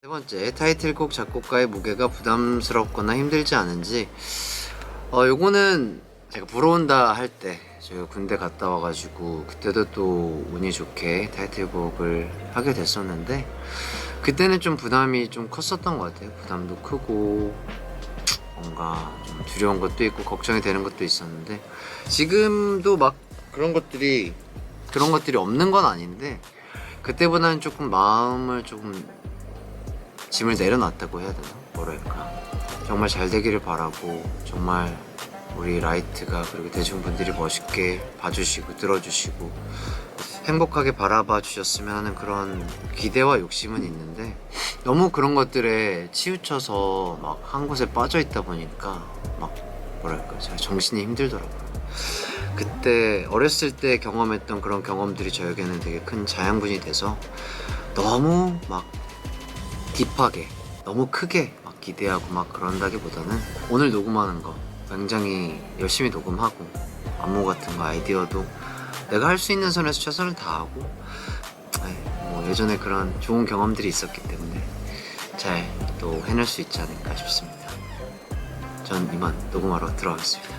세 번째 타이틀곡 작곡가의 무게가 부담스럽거나 힘들지 않은지. 어 요거는 제가 불어온다 할 때 제가 군대 갔다 와가지고 그때도 또 운이 좋게 타이틀곡을 하게 됐었는데 그때는 좀 부담이 좀 컸었던 것 같아요. 부담도 크고 뭔가 좀 두려운 것도 있고 걱정이 되는 것도 있었는데 지금도 막 그런 것들이 그런 것들이 없는 건 아닌데 그때보다는 조금 마음을 조금 짐을 내려놨다고 해야 되나? 뭐랄까 정말 잘 되기를 바라고 정말 우리 라이트가 그리고 대중분들이 멋있게 봐주시고 들어주시고 행복하게 바라봐 주셨으면 하는 그런 기대와 욕심은 있는데 너무 그런 것들에 치우쳐서 막 한 곳에 빠져 있다 보니까 막 뭐랄까 제가 정신이 힘들더라고요. 그때 어렸을 때 경험했던 그런 경험들이 저에게는 되게 큰 자양분이 돼서 너무 막 딥하게 너무 크게 막 기대하고 막 그런다기보다는 오늘 녹음하는 거 굉장히 열심히 녹음하고 안무 같은 거 아이디어도 내가 할 수 있는 선에서 최선을 다하고 네, 뭐 예전에 그런 좋은 경험들이 있었기 때문에 잘 또 해낼 수 있지 않을까 싶습니다. 전 이만 녹음하러 들어가겠습니다.